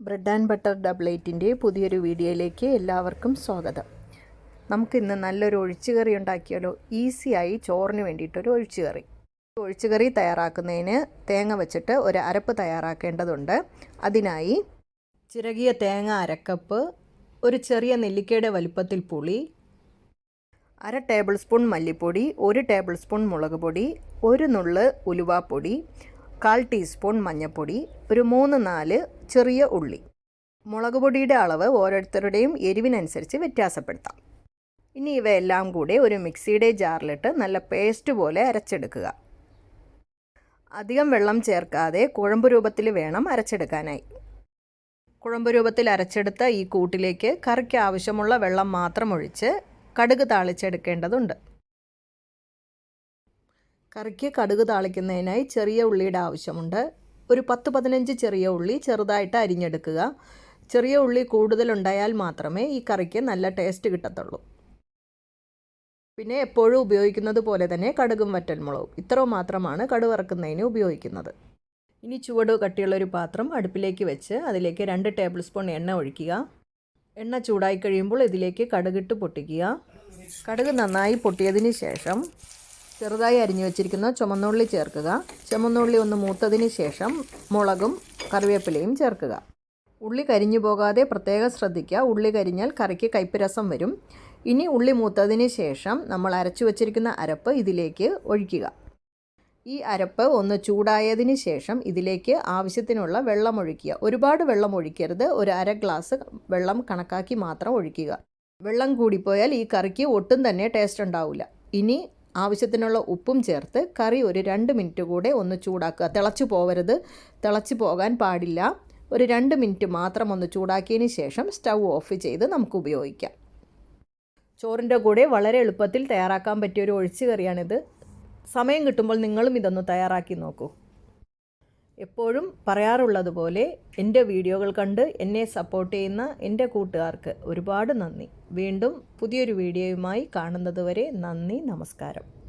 Bread and butter ഡബ്ലേറ്റിന്റെ പുതിയൊരു വീഡിയോയിലേക്ക് എല്ലാവർക്കും സ്വാഗതം. നമുക്കിന്ന് നല്ലൊരു ഒഴിച്ചുകറി ഉണ്ടാക്കിയാലോ? ഈസിയായി ചോറിന് വേണ്ടിയിട്ടൊരു ഒഴിച്ചുകറി. ഒഴിച്ചുകറി തയ്യാറാക്കുന്നതിന് തേങ്ങ വെച്ചിട്ട് ഒരു അരപ്പ് തയ്യാറാക്കേണ്ടതുണ്ട്. അതിനായി ചിരകിയ തേങ്ങ അരക്കപ്പ് ഒരു ചെറിയ നെല്ലിക്കയുടെ വലുപ്പത്തിൽ പുളി അര ടേബിൾ സ്പൂൺ മല്ലിപ്പൊടി ഒരു ടേബിൾ സ്പൂൺ മുളക് പൊടി ഒരു നുള്ള് ഉലുവാപ്പൊടി കാൽ ടീസ്പൂൺ മഞ്ഞൾപ്പൊടി ഒരു മൂന്ന് നാല് ചെറിയ ഉള്ളി. മുളക് പൊടിയുടെ അളവ് ഓരോരുത്തരുടെയും എരിവിനനുസരിച്ച് വ്യത്യാസപ്പെടുത്താം. ഇനി ഇവയെല്ലാം കൂടി ഒരു മിക്സിയുടെ ജാറിലിട്ട് നല്ല പേസ്റ്റ് പോലെ അരച്ചെടുക്കുക. അധികം വെള്ളം ചേർക്കാതെ കുഴമ്പ് രൂപത്തിൽ വേണം അരച്ചെടുക്കാനായി. കുഴമ്പ് രൂപത്തിൽ അരച്ചെടുത്ത ഈ കൂട്ടിലേക്ക് കറിക്ക് ആവശ്യമുള്ള വെള്ളം മാത്രം ഒഴിച്ച് കടുക് താളിച്ചെടുക്കേണ്ടതുണ്ട്. കറിക്ക് കടുക് താളിക്കുന്നതിനായി ചെറിയ ഉള്ളിയുടെ ആവശ്യമുണ്ട്. ഒരു പത്ത് പതിനഞ്ച് ചെറിയ ഉള്ളി ചെറുതായിട്ട് അരിഞ്ഞെടുക്കുക. ചെറിയ ഉള്ളി കൂടുതലുണ്ടായാൽ മാത്രമേ ഈ കറിക്ക് നല്ല ടേസ്റ്റ് കിട്ടത്തുള്ളൂ. പിന്നെ എപ്പോഴും ഉപയോഗിക്കുന്നത് പോലെ തന്നെ കടുകും വറ്റൽമുളകും. ഇത്ര മാത്രമാണ് കടു വറക്കുന്നതിന് ഉപയോഗിക്കുന്നത്. ഇനി ചുവട് കട്ടിയുള്ളൊരു പാത്രം അടുപ്പിലേക്ക് വെച്ച് അതിലേക്ക് രണ്ട് ടേബിൾ സ്പൂൺ എണ്ണ ഒഴിക്കുക. എണ്ണ ചൂടായി കഴിയുമ്പോൾ ഇതിലേക്ക് കടുകിട്ട് പൊട്ടിക്കുക. കടുക് നന്നായി പൊട്ടിയതിന് ശേഷം ചെറുതായി അരിഞ്ഞു വെച്ചിരിക്കുന്ന ചുമന്നുള്ളി ചേർക്കുക. ചുമന്നുള്ളി ഒന്ന് മൂത്തതിന് ശേഷം മുളകും കറിവേപ്പിലയും ചേർക്കുക. ഉള്ളി കരിഞ്ഞു പോകാതെ പ്രത്യേകം ശ്രദ്ധിക്കുക. ഉള്ളി കരിഞ്ഞാൽ കറിക്ക് കയ്പ്പ് രസം വരും. ഇനി ഉള്ളി മൂത്തതിന് ശേഷം നമ്മൾ അരച്ചു വച്ചിരിക്കുന്ന അരപ്പ് ഇതിലേക്ക് ഒഴിക്കുക. ഈ അരപ്പ് ഒന്ന് ചൂടായതിന് ശേഷം ഇതിലേക്ക് ആവശ്യത്തിനുള്ള വെള്ളം ഒഴിക്കുക. ഒരുപാട് വെള്ളം ഒഴിക്കരുത്. ഒരു അര ഗ്ലാസ് വെള്ളം കണക്കാക്കി മാത്രം ഒഴിക്കുക. വെള്ളം കൂടിപ്പോയാൽ ഈ കറിക്ക് ഒട്ടും തന്നെ ടേസ്റ്റ് ഉണ്ടാവില്ല. ഇനി ആവശ്യത്തിനുള്ള ഉപ്പും ചേർത്ത് കറി ഒരു രണ്ട് മിനിറ്റ് കൂടെ ഒന്ന് ചൂടാക്കുക. തിളച്ചു പോവരുത്. തിളച്ചു പോകാൻ പാടില്ല. ഒരു രണ്ട് മിനിറ്റ് മാത്രം ഒന്ന് ചൂടാക്കിയതിന് ശേഷം സ്റ്റൗ ഓഫ് ചെയ്ത് നമുക്ക് ഉപയോഗിക്കാം. ചോറിന്റെ കൂടെ വളരെ എളുപ്പത്തിൽ തയ്യാറാക്കാൻ പറ്റിയ ഒരു ഒഴിച്ചു കറിയാണിത്. സമയം കിട്ടുമ്പോൾ നിങ്ങളും ഇതൊന്ന് തയ്യാറാക്കി നോക്കൂ. എപ്പോഴും പറയാറുള്ളതുപോലെ എന്റെ വീഡിയോകൾ കണ്ട് എന്നെ സപ്പോർട്ട് ചെയ്യുന്ന എന്റെ കൂട്ടുകാർക്ക് ഒരുപാട് നന്ദി. വീണ്ടും പുതിയൊരു വീഡിയോയുമായി കാണുന്നതുവരെ നന്ദി നമസ്കാരം.